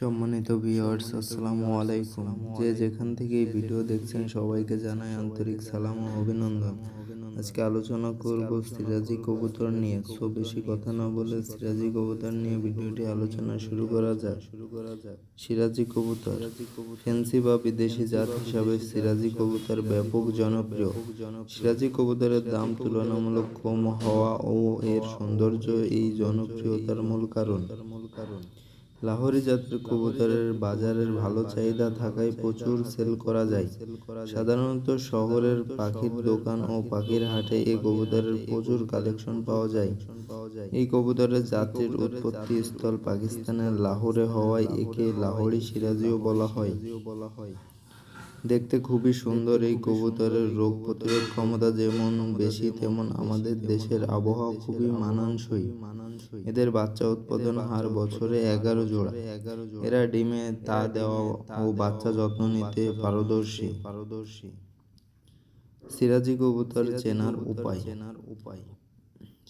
সম্মানিত ভিউয়ার্স আসসালামু আলাইকুম। যে যেখান থেকে এই ভিডিও দেখছেন, সবাইকে জানাই আন্তরিক সালাম ও অভিনন্দন। আজকে আলোচনা করব সিরাজি কবুতর নিয়ে। সো বেশি কথা না বলে সিরাজি কবুতর নিয়ে ভিডিওটি আলোচনা শুরু করা যাক। শুরু করা যাক সিরাজি কবুতর, ফ্যান্সি বা বিদেশি জাত হিসাবে সিরাজি কবুতর ব্যাপক জনপ্রিয়। সিরাজি কবুতরের দাম তুলনামূলক কম হওয়া ও এর সৌন্দর্য এই জনপ্রিয়তার মূল কারণ মূল কারণ। লাহোরি জাতের কবুতরের বাজারের ভালো চাহিদা থাকায় প্রচুর সেল করা যায়। সাধারণত শহরের পাখির দোকান ও পাখির হাটে এই কবুতরের প্রচুর কালেকশন পাওয়া যায়। এই কবুতরের জাতির উৎপত্তি স্থল পাকিস্তানের লাহোরে হওয়ায় একে লাহোরি সিরাজিও বলা হয়। দেখতে খুবই সুন্দর এই কবুতরের রোগ প্রতিরোধ ক্ষমতা যেমন বেশি, তেমন আমাদের দেশের আবহাওয়া খুবই মানানসই। এদের বাচ্চা উৎপাদন হার বছরে এগারো জোড়া। এরা ডিমে তা দেওয়া ও বাচ্চা যত্ন নিতে পারদর্শী। পারদর্শী সিরাজি কবুতর চেনার উপায় চেনার উপায়।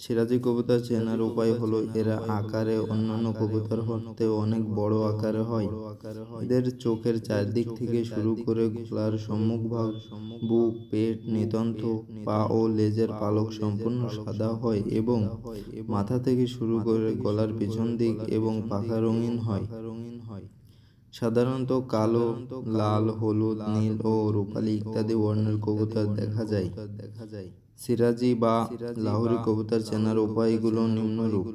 সিরাজি কবুতর চেনার উপায় হলো এরা আকারে অন্যান্য কবুতর হতে অনেক বড় আকারে হয়। এদের চোখের চারদিক থেকে শুরু করে গলার সম্মুখ ভাগ, বুক, পেট নিতন্ত পা ও লেজের পালক সম্পূর্ণ সাদা হয় এবং মাথা থেকে শুরু করে গলার পিছন দিক এবং পাখা রঙিন হয়। সাধারণত কালো, লাল, হলুদ, নীল ও রূপালী ইত্যাদি বর্ণের কবুতর দেখা যায় দেখা যায়। সিরাজি বা লাহোরি কবিতার চেনার উপায়গুলো নিম্নরূপ।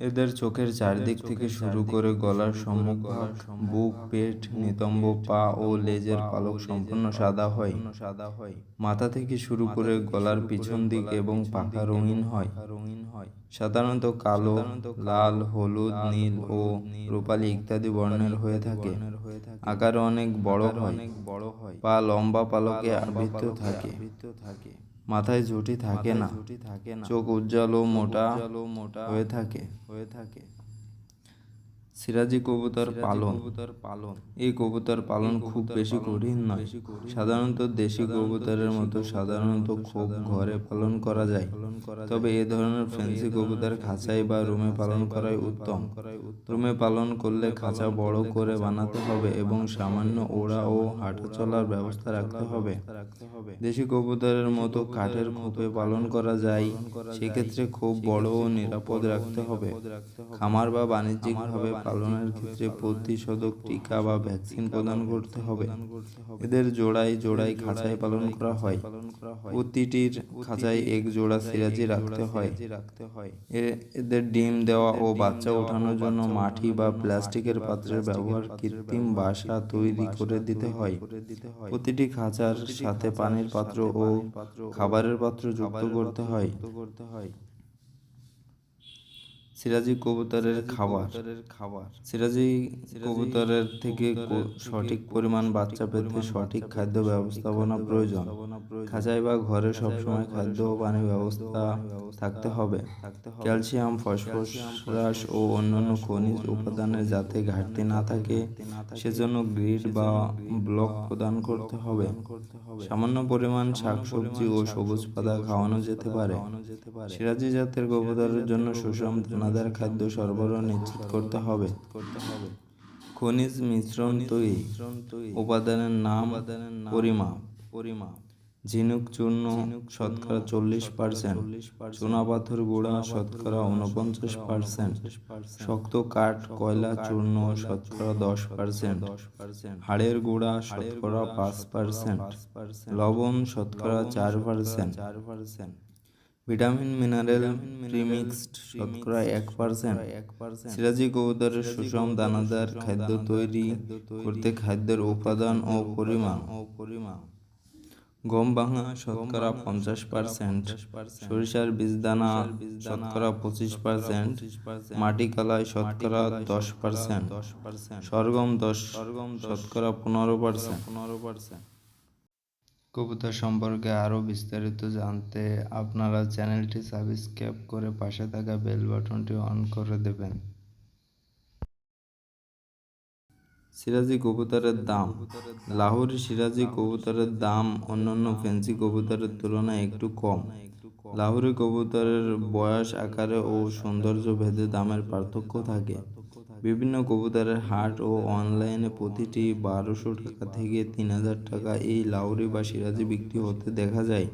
এদের চোখের চারদিক থেকে শুরু করে গলার সম্মুখভাগ বুক পেট নিতম্ব পা ও লেজের পালক সম্পূর্ণ সাদা হয়। সাদা হয়। মাথা থেকে শুরু করে গলার পিছন দিক এবং পাখা রঙিন হয়। রঙিন হয়। সাধারণত কালো লাল হলুদ নীল ও রূপালী ইত্যাদি বর্ণের হয়ে থাকে। আকার অনেক বড় হয়। বড় হয়। পা লম্বা পালকে আবৃত থাকে। থাকে। মাথায় ঝুঁটি থাকে না। চোখ উজ্জ্বল ও মোটা মোটা হয়ে থাকে। হয়ে থাকে। সিরাজি কবুতর পালন। পালন। এই কবুতর পালন খুব বেশি কঠিন নয়। সাধারণত দেশি কবুতরের মতো সাধারণত খুব ঘরে পালন করা যায়। তবে এ ধরনের ফ্যান্সি কবুতর খাঁচাই বা রুমে পালন করাই উত্তম। রুমে পালন করলে খাঁচা বড় করে বানাতে হবে এবং সামান্য ওড়া ও হাঁটা চলার ব্যবস্থা রাখতে হবে। দেশি কবুতরের মতো কাঠের খোপে পালন করা যায়। সেক্ষেত্রে খুব বড় ও নিরাপদ রাখতে হবে। খামার বা বাণিজ্যিকভাবে পালনের ক্ষেত্রে প্রতিষেধক টিকা বা ভ্যাকসিন প্রদান করতে হবে। এদের জোড়ায় জোড়ায় খাঁচায় পালন করা হয়। প্রতিটির খাঁচায় এক জোড়া সিরাজি রাখতে হয়। এদের ডিম দেওয়া ও বাচ্চা ওঠানোর জন্য মাটি বা প্লাস্টিকের পাত্রের ব্যবহার কৃত্রিম বাসা তৈরি করে দিতে হয়। প্রতিটি খাঁচার সাথে পানির পাত্র ও খাবারের পাত্র যুক্ত করতে হয়। করতে হয়। সিরাজি কবুতরের খাবার। খাবার। সিরাজি কবুতরের থেকে সঠিক পরিমাণ বাচ্চা পেতে সঠিক খাদ্য ব্যবস্থাপনা প্রয়োজন। খাঁচাই বা ঘরে সবসময় খাদ্য ও পানি ব্যবস্থা থাকতে হবে। ক্যালসিয়াম ফসফরাস ও অন্যান্য খনিজ উপাদানের যাতে ঘাটতি না থাকে সেজন্য গ্রিড বা ব্লক প্রদান করতে হবে। সামান্য পরিমাণ শাকসবজি ও সবুজ পাতা খাওয়ানো যেতে পারে। সিরাজি জাতের কবুতরের জন্য সুষম দানাদার খাদ্য সরবরাহ নিশ্চিত করতে হবে। খনিজ মিশ্রণ তৈরি, উপাদানের নাম পরিমাপ পরিমাপ ঝিনুক চূর্ণ শতকরা চল্লিশ পার্সেন্ট চুনাপাথর গুঁড়া শতকরা উনপঞ্চাশ পার্সেন্ট শক্ত কাঠ কয়লা চূর্ণ শতকরা দশ পার্সেন্ট হাড়ের গুঁড়া শতকরা পাঁচ পার্সেন্ট লবণ শতকরা চার পার্সেন্ট চার পার্সেন্ট ভিটামিন মিনারেল প্রিমিক্সড শতকরা এক পার্সেন্ট সিরাজি কবুতরের সুষম দানাদার খাদ্য তৈরি করতে খাদ্যের উপাদান ও পরিমাণ। ও পরিমাণ। গম ভাঙা শতকরা পঞ্চাশ পার্সেন্ট। সরিষার বীজ দানা শতকরা পঁচিশ পার্সেন্ট। মাটি কালাই শতকরা দশ পার্সেন্ট। সরগম দশ সরগম শতকরা পনেরো পার্সেন্ট। পনেরো পার্সেন্ট। কবুতর সম্পর্কে আরও বিস্তারিত জানতে আপনারা চ্যানেলটি সাবস্ক্রাইব করে পাশে থাকা বেল বাটনটি অন করে দেবেন। সিরাজি কবুতরের দাম। লাহোরি সিরাজি কবুতরের দাম অন্যান্য ফ্যান্সি কবুতরের তুলনায় একটু কম। লাহোরি কবুতরের বয়স, আকারে ও সৌন্দর্য ভেদে দামের পার্থক্য থাকে। বিভিন্ন কবুতরের হাট ও অনলাইনে প্রতিটি বারোশো টাকা থেকে তিন হাজার টাকা এই লাউরি বা সিরাজি বিক্রি হতে দেখা যায়।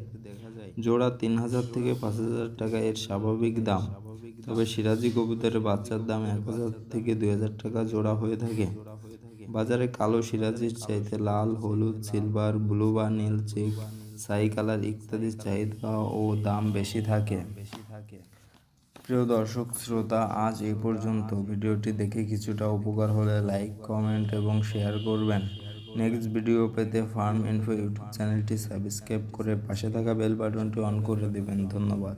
জোড়া তিন হাজার থেকে পাঁচ হাজার টাকা এর স্বাভাবিক দাম। তবে সিরাজি কবুতরের বাচ্চার দাম এক হাজার থেকে দুই হাজার টাকা জোড়া হয়ে থাকে। বাজারে কালো সিরাজির চাইতে লাল, হলুদ, সিলভার, ব্লু বা নীল, চেক, সাই কালার ইত্যাদির চাহিদা ও দাম বেশি থাকে। প্রিয় দর্শক, শ্রোতা, আজ এ পর্যন্ত। ভিডিওটি দেখে কিছুটা উপকার হলে লাইক, কমেন্ট এবং শেয়ার করবেন। নেক্সট ভিডিও পেতে ফার্ম ইনফো ইউটিউব চ্যানেলটি সাবস্ক্রাইব করে পাশে থাকা বেল বাটনটি অন করে দেবেন। ধন্যবাদ।